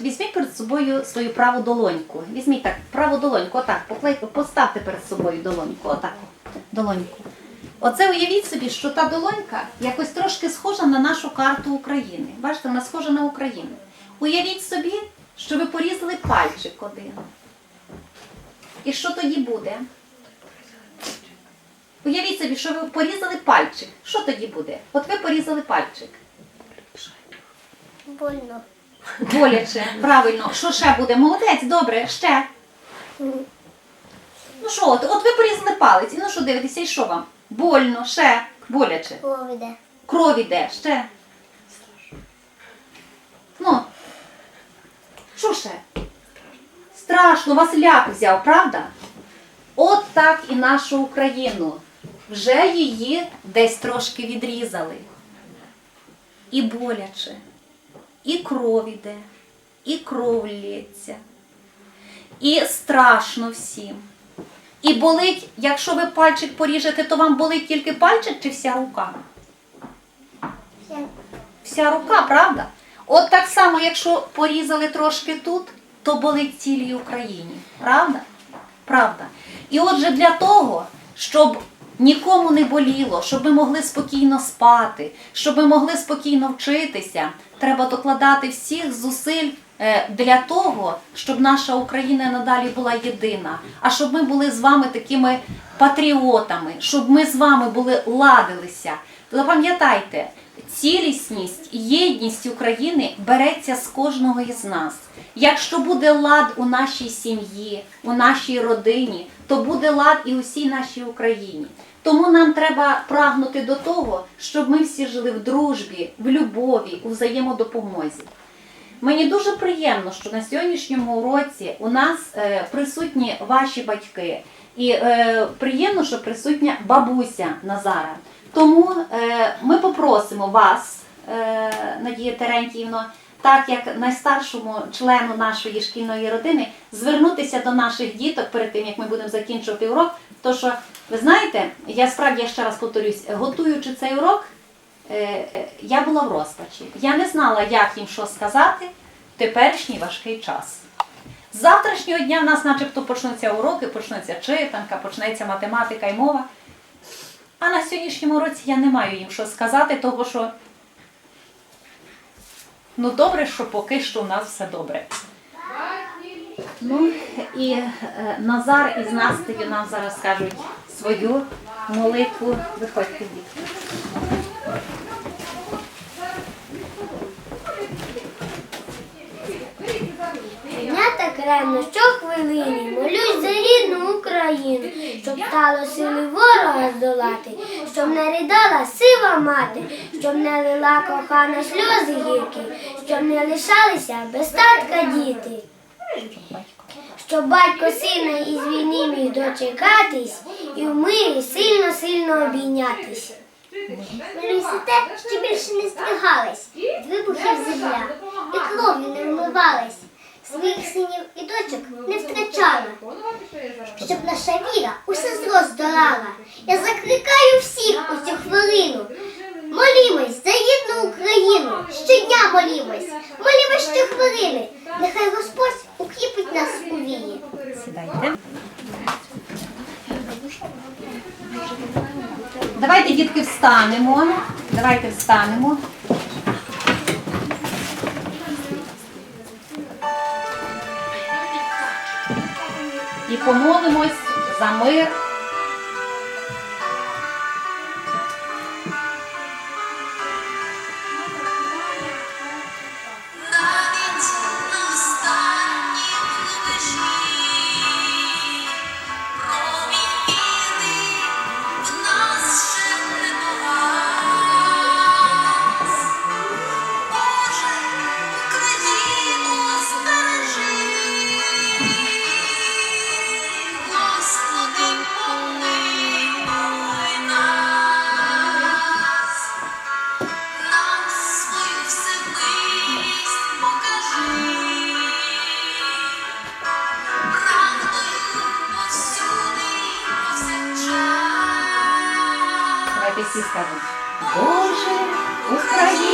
Візьміть перед собою свою праву долоньку. Візьміть так, праву долоньку, отак, поклейте, поставте перед собою долоньку, отак, долоньку. Оце уявіть собі, що та долонька якось трошки схожа на нашу карту України. Бачите, вона схожа на Україну. Уявіть собі, що ви порізали пальчик один. І що тоді буде? Уявіть собі, що ви порізали пальчик. Що тоді буде? От ви порізали пальчик. Больно. Боляче, правильно. Що ще буде? Молодець, добре, ще. Ну що, от, от ви порізали палець, і ну що дивитеся, і що вам? Больно, ще, боляче. Повіде. Кров іде, ще. Ну. Що ще? Страшно, вас ляк взяв, правда? От так і нашу Україну. Вже її десь трошки відрізали. І боляче, і кров іде, і кров лється. І страшно всім. І болить, якщо ви пальчик поріжете, то вам болить тільки пальчик чи вся рука? Вся рука, правда? От так само, якщо порізали трошки тут, то болить цілій Україні. Правда? Правда. І отже, для того, щоб нікому не боліло, щоб ми могли спокійно спати, щоб ми могли спокійно вчитися, треба докладати всіх зусиль е, для того, щоб наша Україна надалі була єдина, а щоб ми були з вами такими патріотами, щоб ми з вами були ладилися. Запам'ятайте, цілісність, єдність України береться з кожного із нас. Якщо буде лад у нашій сім'ї, у нашій родині, то буде лад і у всій нашій Україні. Тому нам треба прагнути до того, щоб ми всі жили в дружбі, в любові, у взаємодопомозі. Мені дуже приємно, що на сьогоднішньому уроці у нас е, присутні ваші батьки, і е, приємно, що присутня бабуся Назара. Тому е, ми попросимо вас, е, Надія Терентіївно, так як найстаршому члену нашої шкільної родини, звернутися до наших діток перед тим, як ми будемо закінчувати урок. То що, ви знаєте, я справді я ще раз повторюсь, готуючи цей урок, е, я була в розпачі. Я не знала, як їм що сказати в теперішній важкий час. З завтрашнього дня в нас начебто почнуться уроки, почнеться читанка, почнеться математика і мова. А на сьогоднішньому році я не маю їм що сказати, того що ну добре, що поки що у нас все добре. Ну і е, Назар із Настею нам зараз скажуть свою молитву. Виходьте дітки. Так ревно молюсь за рідну Україну, щоб стало сили ворога здолати, щоб не ридала сива мати, щоб не лила кохана сльози гіркі, щоб не лишалися без татка діти. Щоб батько сина із війни міг дочекатись і в мирі сильно-сильно обійнятись. Молюся те, що більше не стригались, з вибухів земля, і кров'ю не вмивались, своїх синів і дочок не втрачала, щоб наша віра усе зло здолала. Я закликаю всіх у цю хвилину. Молімось за єдну Україну, щодня молімось, молімось щохвилини. Нехай Господь укріпить нас у вірі. Давайте, дітки, встанемо. Давайте встанемо. Помолимось за мир. Всі скажут, Боже, Україну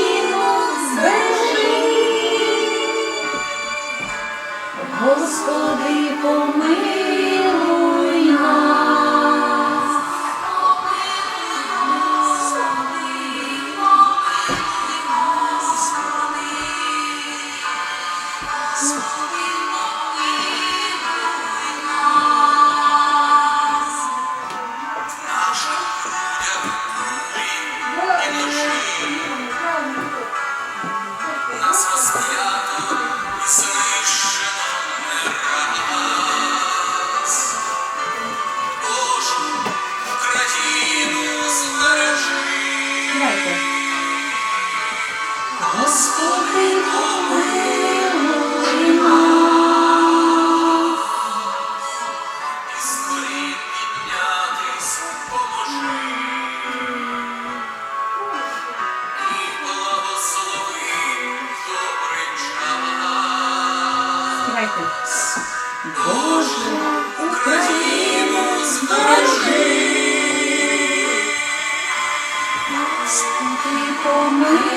Господи, помилуй